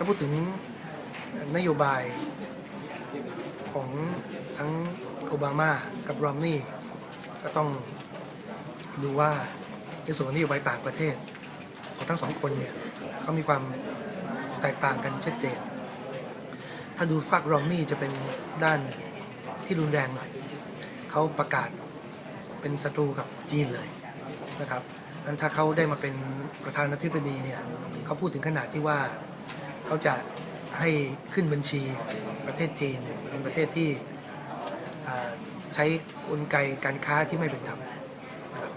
ถ้าพูดถึงนโยบายของทั้งโอบามากับรอมนี่ก็ต้องดูว่าในส่วนนโยบายต่างประเทศ ของทั้งสองคนเนี่ยเขามีความแตกต่างกันชัดเจน ถ้าดูฝากรอมนี่จะเป็นด้านที่รุนแรงหน่อยเขาประกาศเป็นศัตรูกับจีนเลยนะครับนั้นถ้าเขาได้มาเป็นประธานาธิบดีเนี่ยเขาพูดถึงขนาดที่ว่า เขาจะให้ขึ้นบัญชีประเทศจีน เป็นประเทศที่ใช้กลไกการค้าที่ไม่เป็นธรรม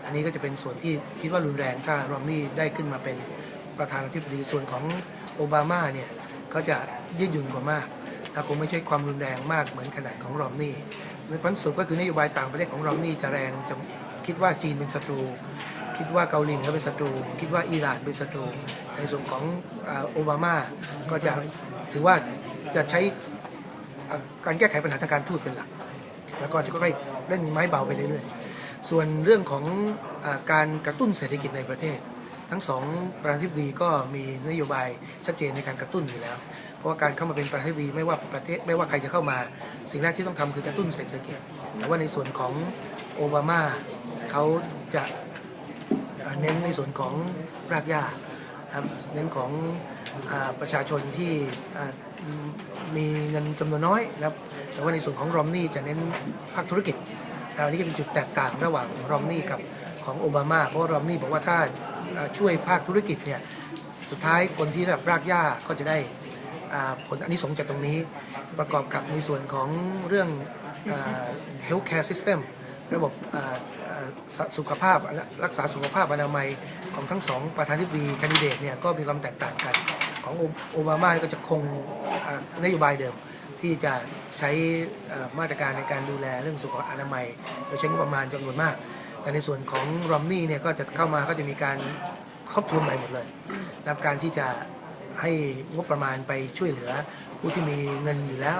อันนี้ก็จะเป็นส่วนที่คิดว่ารุนแรงถ้ารอมนี่ได้ขึ้นมาเป็นประธานาธิบดีส่วนของโอบามาเนี่ยเขาจะยืดหยุ่นกว่ามากถ้าคงไม่ใช่ความรุนแรงมากเหมือนขนาดของรอมนี่ในพันสุดก็คือนโยบายต่างประเทศของรอมนี่จะแรงจะคิดว่าจีนเป็นศัตรู คิดว่าเกาหลีเหนือเป็นศัตรู คิดว่าอิหร่านเป็นศัตรู ในส่วนของโอบามาก็จะถือว่าจะใช้การแก้ไขปัญหาทางการทูตเป็นหลัก แล้วก็จะค่อยๆเล่นไม้เบาไปเรื่อยๆ ส่วนเรื่องของอการกระตุ้นเศรษฐกิจในประเทศ ทั้งสองประธานาธิบดีก็มีนโยบายชัดเจนในการกระตุ้นอยู่แล้วเพราะว่าการเข้ามาเป็นประธานาธิบดีไม่ว่าประเทศไม่ว่าใครจะเข้ามา สิ่งแรกที่ต้องทำคือกระตุ้นเศรษฐกิจแต่ว่าในส่วนของโอบามาเขาจะ เน้นในส่วนของรากหญ้าครับเน้นของอประชาชนที่มีเงินจำนวนน้อยนะครับแต่ว่าในส่วนของรอมนี่จะเน้นภาคธุรกิจแต่อันนี้ก็เป็นจุดแตกต่างระหว่างรอมนี่กับของโอบามา เพราะรอมนี่บอกว่าถ้าช่วยภาคธุรกิจเนี่ยสุดท้ายคนที่รับรากหญ้าก็จะได้ผลอันนี้สงสจากตรงนี้ประกอบกับในส่วนของเรื่อง healthcare system ระบบ สุขภาพรักษาสุขภาพอนามัยของทั้งสองประธานาธิบดีคนดิเดตเนี่ยก็มีความแตกต่างกันของโอบามาก็จะคงนโยบายเดิมที่จะใช้มาตรการในการดูแลเรื่องสุขอนามัยโดยใช้งบประมาณจำนวนมาก แต่ในส่วนของรอมนี่เนี่ยก็จะเข้ามาก็จะมีการครอบทวนใหม่หมดเลยรับการที่จะให้งบประมาณไปช่วยเหลือผู้ที่มีเงินอยู่แล้ว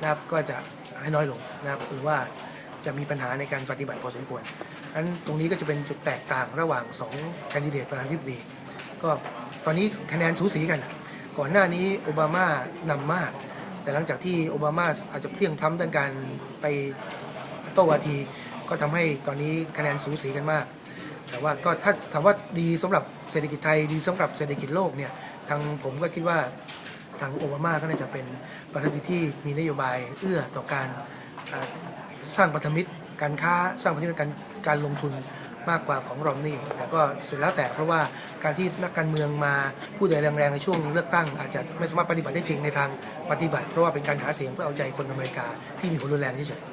นะครับก็จะให้น้อยลงนะครับหรือว่า จะมีปัญหาในการปฏิบัติพอสมควรอันตรงนี้ก็จะเป็นจุดแตกต่างระหว่าง2แคนดิเดตประธานาธิบดี ก็ตอนนี้คะแนนสูสีกันอะก่อนหน้านี้โอบามานำมาก แต่หลังจากที่โอบามาอาจจะเพียงพล้ำด้านการไปโต้วาที ก็ทำให้ตอนนี้คะแนนสูสีกันมาก แต่ว่าก็ถ้าถามว่าดีสำหรับเศรษฐกิจไทยดีสำหรับเศรษฐกิจโลกเนี่ยทางผมก็คิดว่าทางโอบามาก็น่าจะเป็นประธานที่มีนโยบายเอื้อต่อการ สร้างพันธมิตรการค้าสร้างพันธมิตรการการลงทุนมากกว่าของรอมนี่แต่ก็สุดแล้วแต่เพราะว่าการที่นักการเมืองมาพูดอะไรแรงๆในช่วงเลือกตั้ง อาจจะไม่สามารถปฏิบัติได้จริงในทางปฏิบัติ เพราะว่าเป็นการหาเสียงเพื่อเอาใจคนอเมริกาที่มีผลรุนแรงเฉยๆ